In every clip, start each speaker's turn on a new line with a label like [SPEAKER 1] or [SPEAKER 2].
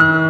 [SPEAKER 1] Thank you.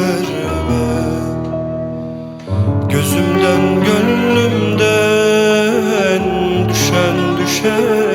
[SPEAKER 1] Gönlümden düşen düşen